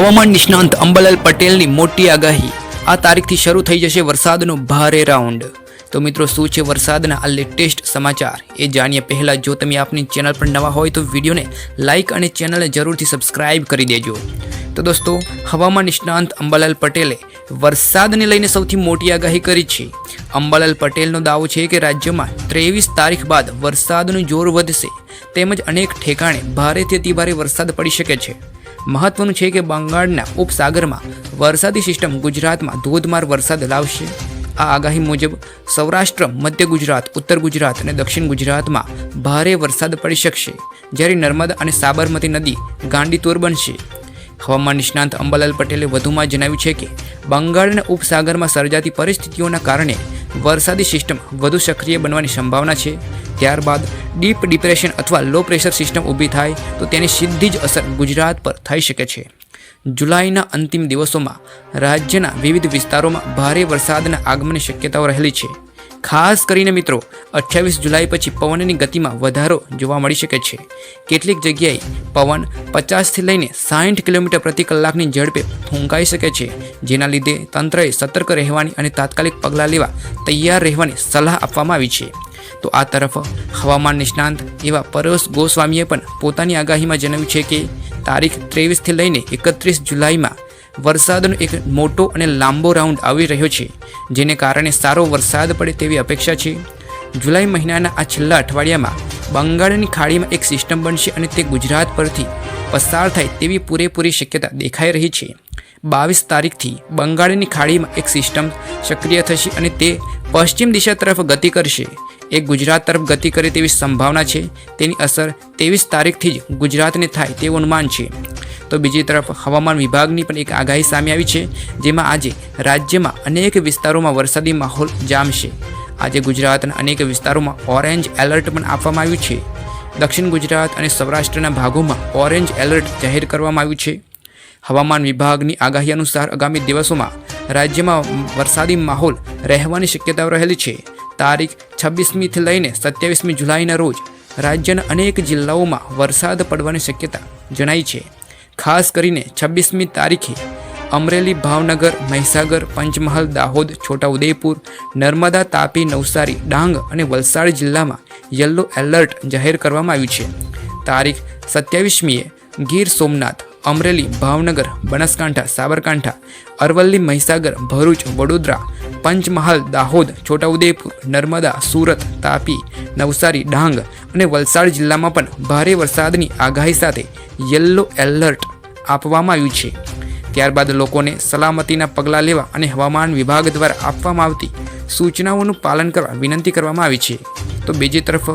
હવામાન નિષ્ણાંત અંબાલાલ પટેલની મોટી આગાહી. આ તારીખથી શરૂ થઈ જશે વરસાદનો ભારે રાઉન્ડ. તો મિત્રો, શું છે વરસાદના આ લેટેસ્ટ સમાચાર? એ જાણીએ પહેલાં. જો તમે આપની ચેનલ પર નવા હોય તો વિડીયોને લાઇક અને ચેનલને જરૂરથી સબસ્ક્રાઇબ કરી દેજો. તો દોસ્તો, હવામાન નિષ્ણાંત અંબાલાલ પટેલે વરસાદને લઈને સૌથી મોટી આગાહી કરી છે. અંબાલાલ પટેલનો દાવો છે કે રાજ્યમાં ત્રેવીસ તારીખ બાદ વરસાદનું જોર વધશે. તેમજ અનેક ઠેકાણે ભારેથી અતિભારે વરસાદ પડી શકે છે. મહત્વનું છે કે બંગાળના ઉપસાગરમાં વરસાદી સિસ્ટમ ગુજરાતમાં ધોધમાર વરસાદ લાવશે. આ આગાહી મુજબ સૌરાષ્ટ્ર, મધ્ય ગુજરાત, ઉત્તર ગુજરાત અને દક્ષિણ ગુજરાતમાં ભારે વરસાદ પડી શકશે, જ્યારે નર્મદા અને સાબરમતી નદી ગાંડીતોર બનશે. હવામાન નિષ્ણાંત અંબાલાલ પટેલે વધુમાં જણાવ્યું છે કે બંગાળના ઉપસાગરમાં સર્જાતી પરિસ્થિતિઓના કારણે વરસાદી સિસ્ટમ વધુ સક્રિય બનવાની સંભાવના છે. ત્યારબાદ ડીપ ડિપ્રેશન અથવા લો પ્રેશર સિસ્ટમ ઊભી થાય તો તેની સીધી જ અસર ગુજરાત પર થઈ શકે છે. જુલાઈના અંતિમ દિવસોમાં રાજ્યના વિવિધ વિસ્તારોમાં ભારે વરસાદના આગમનની શક્યતાઓ રહેલી છે. ખાસ કરીને મિત્રો, અઠ્યાવીસ જુલાઈ પછી પવનની ગતિમાં વધારો જોવા મળી શકે છે. કેટલીક જગ્યાએ પવન પચાસથી લઈને સાઠ કિલોમીટર પ્રતિ કલાકની ઝડપે ફૂંકાઈ શકે છે, જેના લીધે તંત્રએ સતર્ક રહેવાની અને તાત્કાલિક પગલાં લેવા તૈયાર રહેવાની સલાહ આપવામાં આવી છે. તો આ તરફ હવામાન નિષ્ણાંત એવા પરેશ ગોસ્વામીએ પણ પોતાની આગાહીમાં જણાવ્યું છે કે, તારીખ ત્રેવીસથી લઈને એકત્રીસ જુલાઈમાં વરસાદનો એક મોટો અને લાંબો રાઉન્ડ આવી રહ્યો છે. જેને કારણે સારો વરસાદ પડે તેવી અપેક્ષા છે. જુલાઈ મહિનાના આ છેલ્લા અઠવાડિયામાં બંગાળની ખાડીમાં એક સિસ્ટમ બનશે અને તે ગુજરાત પરથી પસાર થાય તેવી પૂરેપૂરી શક્યતા દેખાઈ રહી છે. બાવીસ તારીખથી બંગાળની ખાડીમાં એક સિસ્ટમ સક્રિય થશે અને તે પશ્ચિમ દિશા તરફ ગતિ કરશે. એ ગુજરાત તરફ ગતિ કરે તેવી સંભાવના છે. તેની અસર ત્રેવીસ તારીખથી જ ગુજરાતને થાય તેવું અનુમાન છે. તો બીજી તરફ હવામાન વિભાગની પણ એક આગાહી સામે આવી છે, જેમાં આજે રાજ્યમાં અનેક વિસ્તારોમાં વરસાદી માહોલ જામશે. આજે ગુજરાતના અનેક વિસ્તારોમાં ઓરેન્જ એલર્ટ પણ આપવામાં આવ્યું છે. દક્ષિણ ગુજરાત અને સૌરાષ્ટ્રના ભાગોમાં ઓરેન્જ એલર્ટ જાહેર કરવામાં આવ્યું છે. હવામાન વિભાગની આગાહી અનુસાર આગામી દિવસોમાં રાજ્યમાં વરસાદી માહોલ રહેવાની શક્યતાઓ રહેલી છે. તારીખ છવ્વીસમીથી લઈને સત્યાવીસમી જુલાઈના રોજ રાજ્યના અનેક જિલ્લાઓમાં વરસાદ પડવાની શક્યતા જણાઈ છે. ખાસ કરીને છવ્વીસમી તારીખે અમરેલી ભાવનગર, મહીસાગર, પંચમહાલ, દાહોદ, છોટાઉદેપુર, નર્મદા, તાપી, નવસારી, ડાંગ અને વલસાડ જિલ્લામાં યલો એલર્ટ જાહેર કરવામાં આવ્યું છે. તારીખ સત્યાવીસમીએ ગીર સોમનાથ, અમરેલી, ભાવનગર, બનાસકાંઠા, સાબરકાંઠા, અરવલ્લી, મહીસાગર, ભરૂચ, વડોદરા, પંચમહાલ, દાહોદ, છોટાઉદેપુર, નર્મદા, સુરત, તાપી, નવસારી, ડાંગ અને વલસાડ જિલ્લામાં પણ ભારે વરસાદની આગાહી સાથે યલો એલર્ટ આપવામાં આવ્યું છે. ત્યારબાદ લોકોને સલામતીના પગલાં લેવા અને હવામાન વિભાગ દ્વારા આપવામાં આવતી સૂચનાઓનું પાલન કરવા વિનંતી કરવામાં આવી છે. તો બીજી તરફ,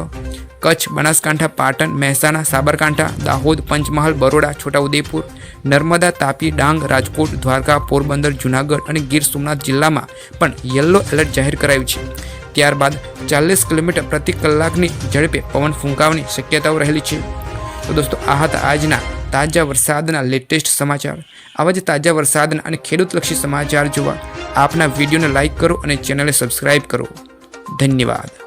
કચ્છ, બનાસકાંઠા, પાટણ, મહેસાણા, સાબરકાંઠા, દાહોદ, પંચમહાલ, બરોડા, છોટાઉદેપુર, નર્મદા, તાપી, ડાંગ, રાજકોટ, દ્વારકા, પોરબંદર, જૂનાગઢ અને ગીર સોમનાથ જિલ્લામાં પણ યલો એલર્ટ જાહેર કરાયું છે. ત્યારબાદ ચાલીસ કિલોમીટર પ્રતિ કલાકની ઝડપે પવન ફૂંકાવાની શક્યતાઓ રહેલી છે. તો દોસ્તો, આ હતા આજના તાજા વરસાદના લેટેસ્ટ સમાચાર. આવા જ તાજા વરસાદના અને ખેડૂતલક્ષી સમાચાર જોવા આપના વિડીયોને લાઇક કરો અને ચેનલને સબસ્ક્રાઈબ કરો. ધન્યવાદ.